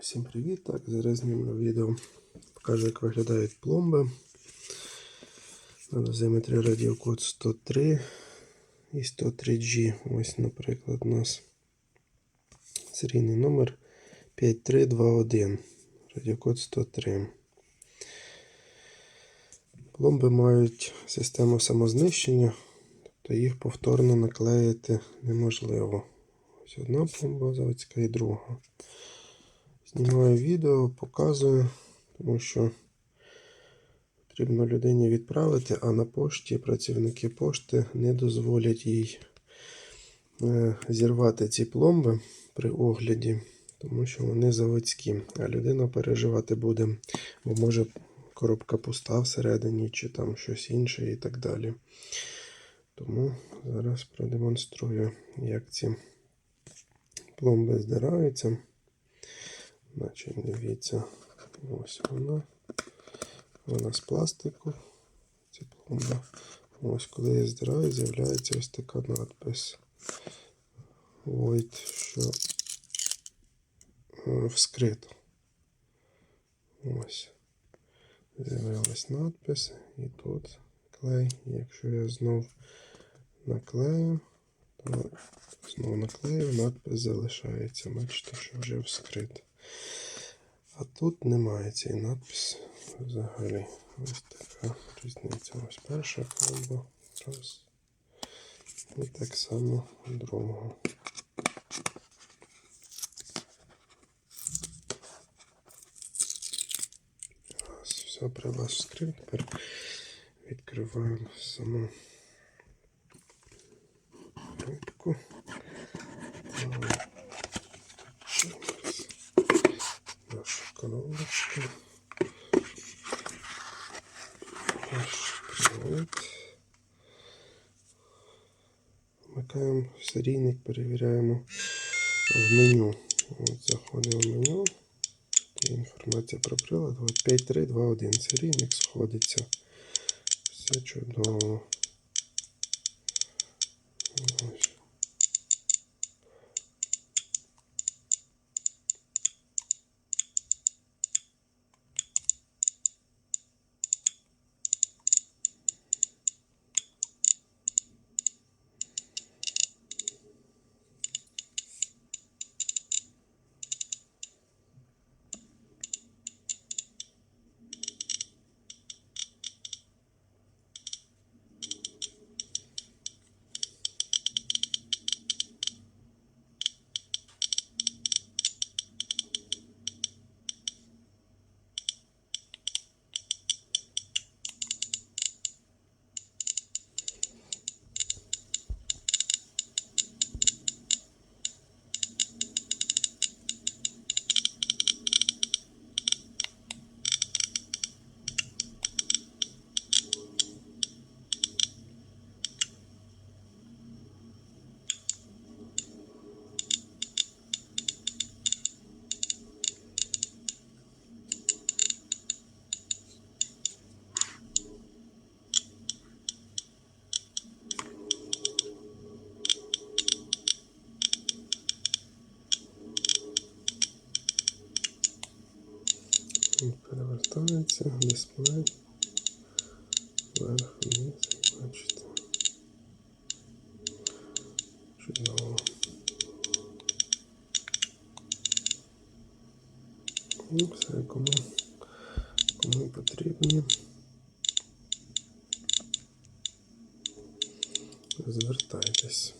Всім привіт! Так, зараз знімлю відео. Покажу, як виглядають пломби. На дозиметрі радіокод 103 і 103G. Ось, наприклад, у нас серійний номер 5321. Радіокод 103. Пломби мають систему самознищення, тобто їх повторно наклеїти неможливо. Ось одна пломба заводська і друга. Знімаю відео, показую, тому що потрібно людині відправити, а на пошті працівники пошти не дозволять їй е, зірвати ці пломби при огляді, тому що вони заводські. А людина переживати буде, бо може коробка пуста всередині, чи там щось інше і так далі. Тому зараз продемонструю, як ці пломби здираються. Значить, дивіться, ось вона. Вона з пластику. Ця пломба. Ось коли я здираю, з'являється ось така надпис. Void, що е, вскрито. Ось. З'явилась надпис. І тут клей. Якщо я знов наклею, то знову наклею, надпис залишається. Бачите, що вже вскрито. А тут немає цієї надписи взагалі. Ось така різниця. Ось перша колба. Раз. І так само другого. Раз, все при вас. Тепер відкриваємо саму рибку. Коробочка. Наш привод. Вмикаємо серійник, перевіряємо в меню. От заходимо в меню. Інформація про прилад. От 5321. Серійник сходиться. Все чудово. Перевертається, дисплей. Вверх, вниз, бачите. Чудово. Ну, все, кому, кому потрібні. Звертайтесь.